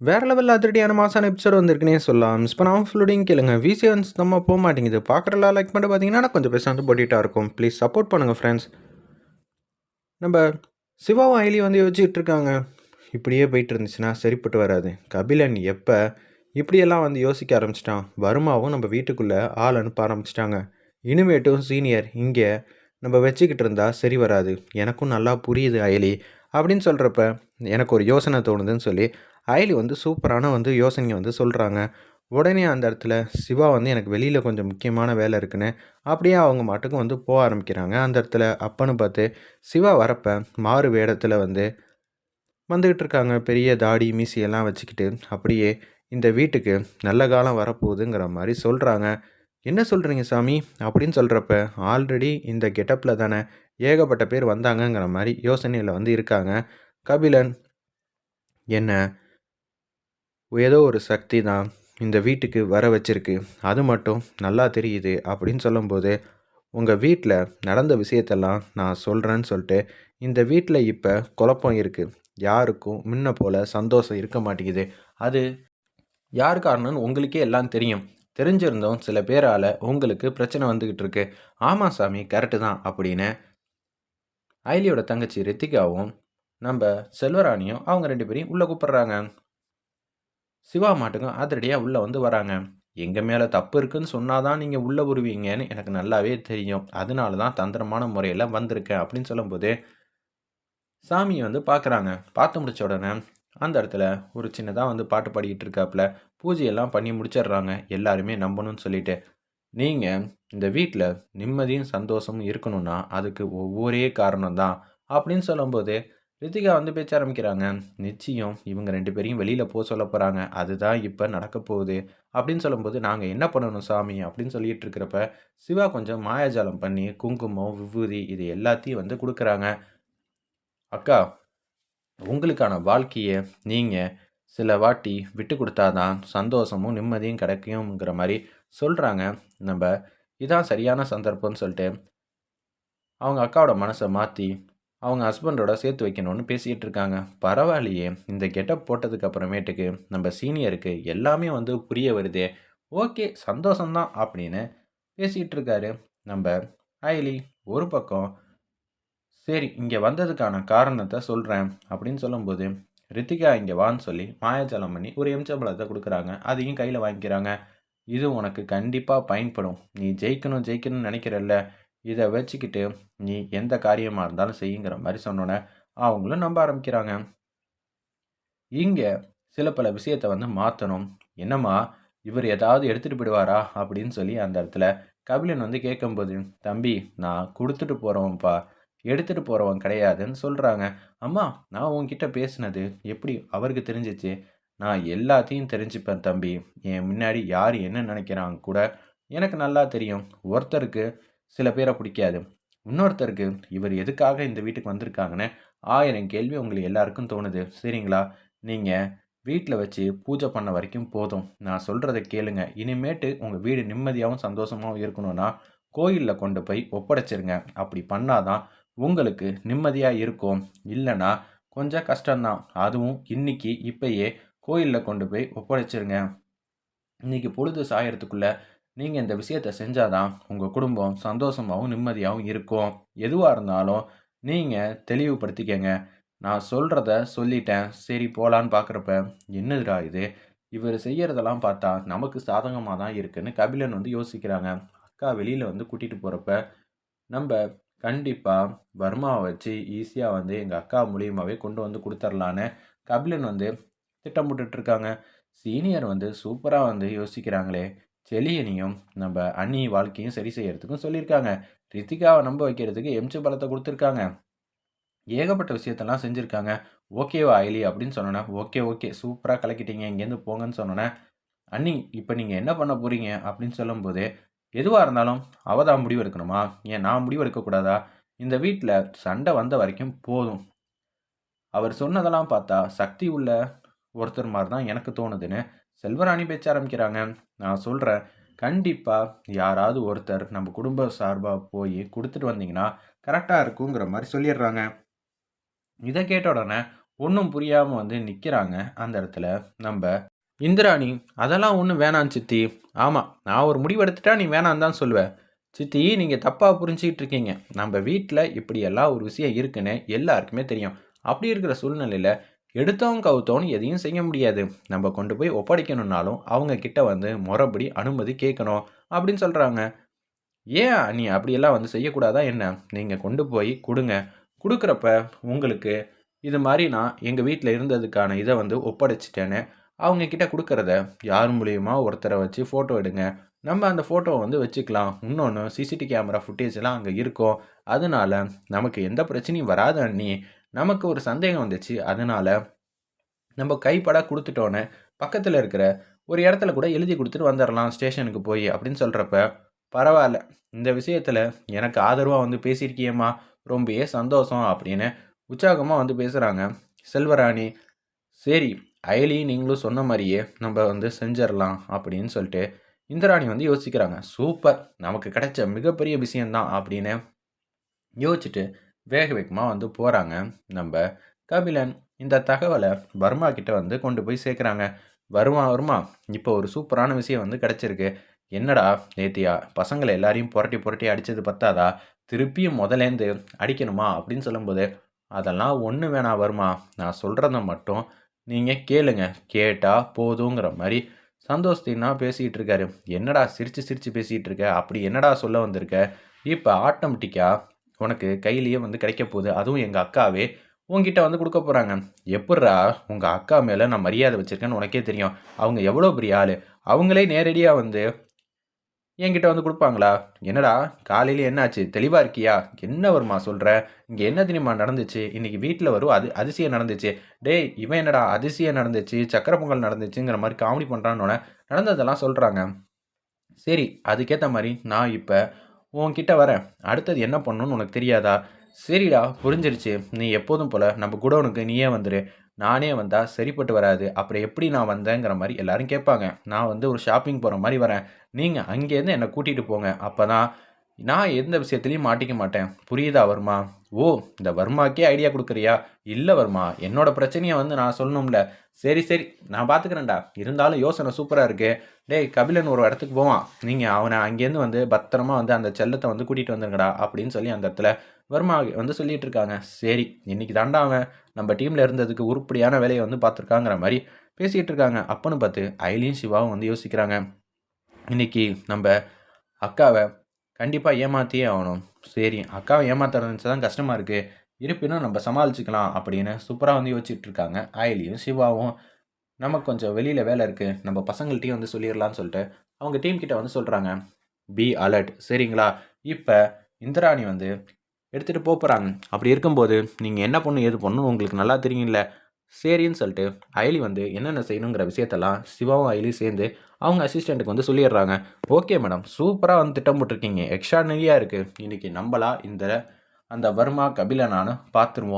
வேற லெவல் அதிரடியான மாசான எபிசோட் வந்திருக்குன்னே சொல்லலாம். மிஸ் பண்ணாம ஃபுல்லோடையும் கேளுங்க. விசிஎன் நம்ம போக மாட்டேங்குது. பார்க்குறலாம் லைக் பண்ணிட்டு பார்த்தீங்கன்னா, கொஞ்சம் பேசாம போட்டுட்டா இருக்கும். ப்ளீஸ் சப்போர்ட் பண்ணுங்கள் ஃப்ரெண்ட்ஸ். நம்ம சிவாவும் ஐலி வந்து யோசிச்சுட்டு இருக்காங்க. இப்படியே போயிட்டு இருந்துச்சுன்னா சரிப்பட்டு வராது. கபிலன் எப்போ இப்படியெல்லாம் வந்து யோசிக்க ஆரம்பிச்சிட்டான். வருமாவும் நம்ம வீட்டுக்குள்ளே ஆள் அனுப்ப ஆரம்பிச்சிட்டாங்க. இனிமேட்டும் சீனியர் இங்கே நம்ம வச்சுக்கிட்டு இருந்தால் சரி வராது. எனக்கும் நல்லா புரியுது அயலி. அப்படின்னு சொல்கிறப்ப எனக்கு ஒரு யோசனை தோணுதுன்னு சொல்லி அயலி வந்து சூப்பரான வந்து யோசனையை வந்து சொல்கிறாங்க உடனே அந்த இடத்துல சிவா வந்து எனக்கு வெளியில் கொஞ்சம் முக்கியமான வேலை இருக்குன்னு அப்படியே அவங்க மாட்டுக்கும் வந்து போக ஆரம்பிக்கிறாங்க. அந்த இடத்துல அப்பன்னு பார்த்து சிவா வரப்ப மாறு வேடத்தில் வந்து வந்துக்கிட்டு இருக்காங்க. பெரிய தாடி மீசியெல்லாம் வச்சுக்கிட்டு அப்படியே இந்த வீட்டுக்கு நல்ல காலம் வரப்போகுதுங்கிற மாதிரி சொல்கிறாங்க என்ன சொல்கிறீங்க சாமி? அப்படின்னு சொல்கிறப்ப ஆல்ரெடி இந்த கெட்டப்பில் தானே ஏகப்பட்ட பேர் வந்தாங்கங்கிற மாதிரி யோசனையில் வந்து இருக்காங்க. கபிலன் என்ன ஏதோ ஒரு சக்தி தான் இந்த வீட்டுக்கு வர வச்சிருக்கு. அது மட்டும் நல்லா தெரியுது அப்படின்னு சொல்லும்போது உங்கள் வீட்டில் நடந்த விஷயத்தெல்லாம் நான் சொல்கிறேன்னு சொல்லிட்டு இந்த வீட்டில் இப்போ குழப்பம் இருக்குது யாருக்கும் முன்ன போல் சந்தோஷம் இருக்க மாட்டேங்குது. அது யார் காரணம்னு உங்களுக்கே எல்லாம் தெரியும். தெரிஞ்சிருந்தோம் சில பேரால் உங்களுக்கு பிரச்சனை வந்துக்கிட்டு இருக்கு. ஆமாம் சாமி கரெக்டு தான் அப்படின்னு ஐலியோட தங்கச்சி ரித்திகாவும் நம்ம செல்வராணியும் அவங்க ரெண்டு பேரையும் உள்ளே கூப்பிட்றாங்க. சிவா மாட்டுக்கும் அதிரடியாக உள்ளே வந்து வராங்க. எங்கள் மேலே தப்பு இருக்குன்னு சொன்னால் தான் நீங்கள் உள்ளே வருவீங்கன்னு எனக்கு நல்லாவே தெரியும். அதனால தான் தந்திரமான முறையில் வந்திருக்கேன் அப்படின்னு சொல்லும்போது சாமியை வந்து பார்க்குறாங்க பார்த்து முடிச்ச உடனே அந்த இடத்துல ஒரு சின்னதாக வந்து பாட்டு பாடிக்கிட்டு இருக்காப்புல பூஜையெல்லாம் பண்ணி முடிச்சிடுறாங்க. எல்லாருமே நம்பணும்னு சொல்லிட்டு. நீங்கள் இந்த வீட்டில் நிம்மதியும் சந்தோஷமும் இருக்கணும்னா அதுக்கு ஒவ்வொரே காரணம் தான் அப்படின்னு சொல்லும்போது ரித்திகா வந்து பேச்ச ஆரம்பிக்கிறாங்க. நிச்சயம் இவங்க ரெண்டு பேரையும் வெளியில் போக சொல்ல போகிறாங்க அதுதான் இப்போ நடக்க போகுது. அப்படின்னு சொல்லும்போது நாங்கள் என்ன பண்ணணும் சாமி? அப்படின்னு சொல்லிட்டு இருக்கிறப்ப சிவா கொஞ்சம் மாயாஜாலம் பண்ணி குங்குமம் விபூதி இது எல்லாத்தையும் வந்து கொடுக்குறாங்க. அக்கா உங்களுக்கான வாழ்க்கையை நீங்கள் சில வாட்டி விட்டு கொடுத்தாதான் சந்தோஷமும் நிம்மதியும் கிடைக்குங்கிற மாதிரி சொல்கிறாங்க நம்ம இதான் சரியான சந்தர்ப்பம்னு சொல்லிட்டு அவங்க அக்காவோட மனசை மாற்றி அவங்க ஹஸ்பண்டோட சேர்த்து வைக்கணும்னு பேசிகிட்டு இருக்காங்க. பரவாயில்லையே இந்த கெட்டப் போட்டதுக்கு அப்புறமேட்டுக்கு நம்ம சீனியருக்கு எல்லாமே வந்து புரிய வருதே. ஓகே சந்தோஷம்தான் அப்படின்னு பேசிகிட்டு இருக்காரு. நம்ம ஐலி ஒரு பக்கம் சரி இங்கே வந்ததுக்கான காரணத்தை சொல்கிறேன் அப்படின்னு சொல்லும்போது ரித்திகா இங்கே வான்னு சொல்லி மாயாஜாலம் பண்ணி ஒரு எம்சம்பளத்தை கொடுக்குறாங்க. அதையும் கையில் வாங்கிக்கிறாங்க. இது உனக்கு கண்டிப்பாக பயன்படும். நீ ஜெயிக்கணும் ஜெயிக்கணும்னு நினைக்கிறல்ல. இதை வச்சுக்கிட்டு நீ எந்த காரியமாக இருந்தாலும் செய்யுங்கிற மாதிரி சொன்னோன்னே அவங்களும் நம்ப ஆரம்பிக்கிறாங்க. இங்கே சில பல விஷயத்தை வந்து மாற்றணும் என்னம்மா இவர் ஏதாவது எடுத்துகிட்டு போயிடுவாரா? அப்படின்னு சொல்லி அந்த இடத்துல கபிலன் வந்து கேட்கும்போது தம்பி நான் கொடுத்துட்டு போகிறவன்ப்பா எடுத்துகிட்டு போகிறவன் கிடையாதுன்னு சொல்கிறாங்க அம்மா நான் உன்கிட்ட பேசினது எப்படி? அவருக்கு தெரிஞ்சிச்சு. நான் எல்லாத்தையும் தெரிஞ்சுப்பேன் தம்பி. என் முன்னாடி யார் என்ன நினைக்கிறாங்க கூட எனக்கு நல்லா தெரியும். ஒருத்தருக்கு சில பேரை பிடிக்காது. இன்னொருத்தருக்கு இவர் எதுக்காக இந்த வீட்டுக்கு வந்திருக்காங்கன்னு ஆயிரம் கேள்வி உங்களுக்கு எல்லாருக்கும் தோணுது. சரிங்களா? நீங்கள் வீட்டில் வச்சு பூஜை பண்ண வரைக்கும் போதும். நான் சொல்கிறத கேளுங்க. இனிமேட்டு உங்கள் வீடு நிம்மதியாகவும் சந்தோஷமாகவும் இருக்கணும்னா கோயிலில் கொண்டு போய் ஒப்படைச்சிருங்க. அப்படி பண்ணாதான் உங்களுக்கு நிம்மதியாக இருக்கும். இல்லைன்னா கொஞ்சம் கஷ்டம்தான். அதுவும் இன்னைக்கு இப்பயே கோயிலில் கொண்டு போய் ஒப்படைச்சிருங்க. இன்னைக்கு பொழுது சாயறதுக்குள்ளே நீங்கள் இந்த விஷயத்தை செஞ்சாதான் உங்கள் குடும்பம் சந்தோஷமாகவும் நிம்மதியாகவும் இருக்கும். எதுவாக இருந்தாலும் நீங்கள் தெளிவுபடுத்திக்கங்க. நான் சொல்கிறத சொல்லிட்டேன். சரி போகலான்னு பார்க்குறப்ப என்னதுடா இது? இவர் செய்கிறதெல்லாம் பார்த்தா நமக்கு சாதகமாக தான் இருக்குன்னு கபிலன் வந்து யோசிக்கிறாங்க. அக்கா வெளியில் வந்து கூட்டிகிட்டு போகிறப்ப நம்ம கண்டிப்பாக வர்மாவை வச்சு ஈஸியாக வந்து எங்கள் அக்கா மூலியமாகவே கொண்டு வந்து கொடுத்துர்லான்னு கபிலன் வந்து திட்டம் போட்டுட்ருக்காங்க சீனியர் வந்து சூப்பராக வந்து யோசிக்கிறாங்களே. செலியனையும் நம்ம அண்ணி வாழ்க்கையும் சரி செய்யறதுக்கும் சொல்லியிருக்காங்க. ரித்திகாவை நம்ப வைக்கிறதுக்கு எம்சி பலத்தை கொடுத்துருக்காங்க. ஏகப்பட்ட விஷயத்தெல்லாம் செஞ்சுருக்காங்க. ஓகேவா ஐலி அப்படின்னு சொன்னோன்னே ஓகே ஓகே சூப்பராக கலக்கிட்டீங்க இங்கேருந்து போங்கன்னு சொன்னோன்னே அண்ணி இப்போ நீங்கள் என்ன பண்ண போகிறீங்க அப்படின்னு சொல்லும்போது எதுவாக இருந்தாலும் அவ தான் முடிவு எடுக்கணுமா? ஏன் நான் முடிவு எடுக்கக்கூடாதா இந்த வீட்டில் சண்டை வந்த வரைக்கும் போதும். அவர் சொன்னதெல்லாம் பார்த்தா சக்தி உள்ள ஒருத்தர் மாதிரி தான் எனக்கு தோணுதுன்னு செல்வராணி பேச்ச ஆரம்பிக்கிறாங்க. நான் சொல்கிறேன் கண்டிப்பாக யாராவது ஒருத்தர் நம்ம குடும்ப சார்பாக போய் கொடுத்துட்டு வந்தீங்கன்னா கரெக்டாக இருக்குங்கிற மாதிரி சொல்லிடுறாங்க. இதை கேட்ட உடனே ஒன்றும் புரியாமல் வந்து நிற்கிறாங்க அந்த இடத்துல நம்ம இந்திராணி அதெல்லாம் ஒன்றும் வேணாம் சித்தி. ஆமாம் நான் ஒரு முடிவெடுத்துட்டா நீ வேணான்னு தான் சொல்லுவேன் சித்தி நீங்கள் தப்பாக புரிஞ்சிக்கிட்டு இருக்கீங்க. நம்ம வீட்டில் இப்படியெல்லாம் ஒரு விஷயம் இருக்குன்னு எல்லாருக்குமே தெரியும். அப்படி இருக்கிற சூழ்நிலையில் எடுத்தவங்க கவுத்தோன்னு எதையும் செய்ய முடியாது. நம்ம கொண்டு போய் ஒப்படைக்கணும்னாலும் அவங்க கிட்ட வந்து முறைப்படி அனுமதி கேட்கணும் அப்படின்னு சொல்கிறாங்க ஏன் நீ அப்படியெல்லாம் வந்து செய்யக்கூடாதா என்ன? நீங்கள் கொண்டு போய் கொடுங்க. கொடுக்குறப்ப உங்களுக்கு இது மாதிரி நான் எங்கள் வீட்டில் இருந்ததுக்கான இதை வந்து ஒப்படைச்சிட்டேன்னு அவங்க கிட்ட கொடுக்குறத யார் மூலியமா ஒருத்தரை வச்சு ஃபோட்டோ எடுங்க. நம்ம அந்த ஃபோட்டோவை வந்து வச்சுக்கலாம். இன்னொன்று சிசிடி கேமரா ஃபுட்டேஜ்லாம் அங்கே இருக்கும். அதனால நமக்கு எந்த பிரச்சனையும் வராது அண்ணி நமக்கு ஒரு சந்தேகம் வந்துச்சு. அதனால நம்ம கைப்பட கொடுத்துட்டோன்னே பக்கத்தில் இருக்கிற ஒரு இடத்துல கூட எழுதி கொடுத்துட்டு வந்துடலாம் ஸ்டேஷனுக்கு போய் அப்படின்னு சொல்கிறப்ப பரவாயில்ல. இந்த விஷயத்தில் எனக்கு ஆதரவாக வந்து பேசியிருக்கியம்மா ரொம்பவே சந்தோஷம் அப்படின்னு உற்சாகமாக வந்து பேசுகிறாங்க செல்வராணி சரி அயலி நீங்களும் சொன்ன மாதிரியே நம்ம வந்து செஞ்சிடலாம் அப்படின்னு சொல்லிட்டு இந்திராணி வந்து யோசிக்கிறாங்க. சூப்பர் நமக்கு கிடைச்ச மிகப்பெரிய விஷயந்தான் அப்படின்னு யோசிச்சுட்டு வேக வேகமாக வந்து போகிறாங்க நம்ம கபிலன் இந்த தகவலை வர்மா கிட்ட வந்து கொண்டு போய் சேர்க்குறாங்க. வருமா வருமா? இப்போ ஒரு சூப்பரான விஷயம் வந்து கிடச்சிருக்கு. என்னடா நேத்தியா பசங்களை எல்லாரையும் புரட்டி புரட்டி அடித்தது பத்தாதா? திருப்பியும் முதலேருந்து அடிக்கணுமா? அப்படின்னு சொல்லும்போது அதெல்லாம் ஒன்று வேணாம் வருமா. நான் சொல்கிறத மட்டும் நீங்கள் கேளுங்க. கேட்டால் போதுங்கிற மாதிரி சந்தோஷத்தின்னா பேசிகிட்டு இருக்காரு என்னடா சிரித்து சிரித்து பேசிகிட்டு இருக்க அப்படி என்னடா சொல்ல வந்திருக்க? இப்போ ஆட்டோமேட்டிக்காக உனக்கு கையிலேயே வந்து கிடைக்க போகுது. அதுவும் எங்கள் அக்காவே உங்ககிட்ட வந்து கொடுக்க போகிறாங்க எப்பட்றா உங்கள் அக்கா மேலே நான் மரியாதை வச்சுருக்கேன்னு உனக்கே தெரியும். அவங்க எவ்வளோ பெரிய ஆள்? அவங்களே நேரடியாக வந்து என்கிட்ட வந்து கொடுப்பாங்களா? என்னடா காலையில் என்னாச்சு? தெளிவாக இருக்கியா? என்ன வருமா சொல்கிற இங்கே என்ன தெரியுமா நடந்துச்சு? இன்றைக்கி வீட்டில் வரும் அது அதிசயம் நடந்துச்சு. டேய் இவன் என்னடா அதிசயம் நடந்துச்சு சக்கரை பொங்கல் நடந்துச்சுங்கிற மாதிரி காமெடி பண்ணுறான்னு நடந்ததெல்லாம் சொல்கிறாங்க சரி அதுக்கேற்ற மாதிரி நான் இப்போ உன்கிட்ட வரேன். அடுத்தது என்ன பண்ணணும்னு உனக்கு தெரியாதா? சரிடா புரிஞ்சிருச்சு. நீ எப்போதும் போல் நம்ம குடோனுக்கு நீயே வந்துடு நானே வந்தால் சரிப்பட்டு வராது. அப்புறம் எப்படி நான் வந்தேங்கிற மாதிரி எல்லாரும் கேட்பாங்க. நான் வந்து ஒரு ஷாப்பிங் போகிற மாதிரி வரேன். நீங்கள் அங்கேருந்து என்னை கூட்டிகிட்டு போங்க. அப்போ தான் நான் எந்த விஷயத்துலையும் மாட்டிக்க மாட்டேன். புரியுதா வர்மா? ஓ இந்த வர்மாக்கே ஐடியா கொடுக்குறியா? இல்லை வர்மா என்னோட பிரச்சனையை வந்து நான் சொல்லணும்ல. சரி சரி நான் பார்த்துக்கிறேன்டா இருந்தாலும் யோசனை சூப்பராக இருக்குது டேய் கபிலன் ஒரு இடத்துக்கு போவான். நீங்கள் அவனை அங்கேருந்து வந்து பத்திரமா வந்து அந்த செல்லத்தை வந்து கூட்டிகிட்டு வந்துருங்கடா அப்படின்னு சொல்லி அந்த இடத்துல வர்மா வந்து சொல்லிகிட்டு இருக்காங்க. சரி இன்றைக்கி தாண்டா அவன். நம்ம டீமில் இருந்ததுக்கு உருப்படியான வேலையை வந்து பார்த்துருக்காங்கிற மாதிரி பேசிகிட்டு இருக்காங்க. அப்பன்னு பார்த்து ஐலியும் சிவாவும் வந்து யோசிக்கிறாங்க. இன்றைக்கி நம்ம அக்காவை கண்டிப்பாக ஏமாற்றியே ஆகணும். சரி அக்காவை ஏமாத்துறது தான் கஷ்டமாக இருக்குது இருப்பினும் நம்ம சமாளிச்சுக்கலாம் அப்படின்னு சூப்பராக வந்து யோசிச்சுட்டு இருக்காங்க. ஆயிலியும் சிவாவும். நமக்கு கொஞ்சம் வெளியில் வேலை இருக்குது நம்ம பசங்கள்கிட்டையும் வந்து சொல்லிடலான்னு சொல்லிட்டு அவங்க டீம் கிட்ட வந்து சொல்கிறாங்க பி அலர்ட் சரிங்களா? இப்போ இந்திராணி வந்து எடுத்துகிட்டு போகிறாங்க அப்படி இருக்கும்போது நீங்கள் என்ன பண்ணணும் ஏது பண்ணணும் உங்களுக்கு நல்லா தெரியும்ல. சரின்னு சொல்லிட்டு ஐலி வந்து என்னென்ன செய்யணுங்கிற விஷயத்தெல்லாம் சிவாவும் அயலியும் சேர்ந்து அவங்க அசிஸ்டண்ட்டுக்கு வந்து சொல்லிடுறாங்க. ஓகே மேடம் சூப்பராக வந்து திட்டம் போட்டிருக்கீங்க. எக்ஸ்ட்ரானரியாக இருக்குது இன்றைக்கி நம்மளா இந்த அந்த வர்மா கபிலனானு பார்த்துருவோம்.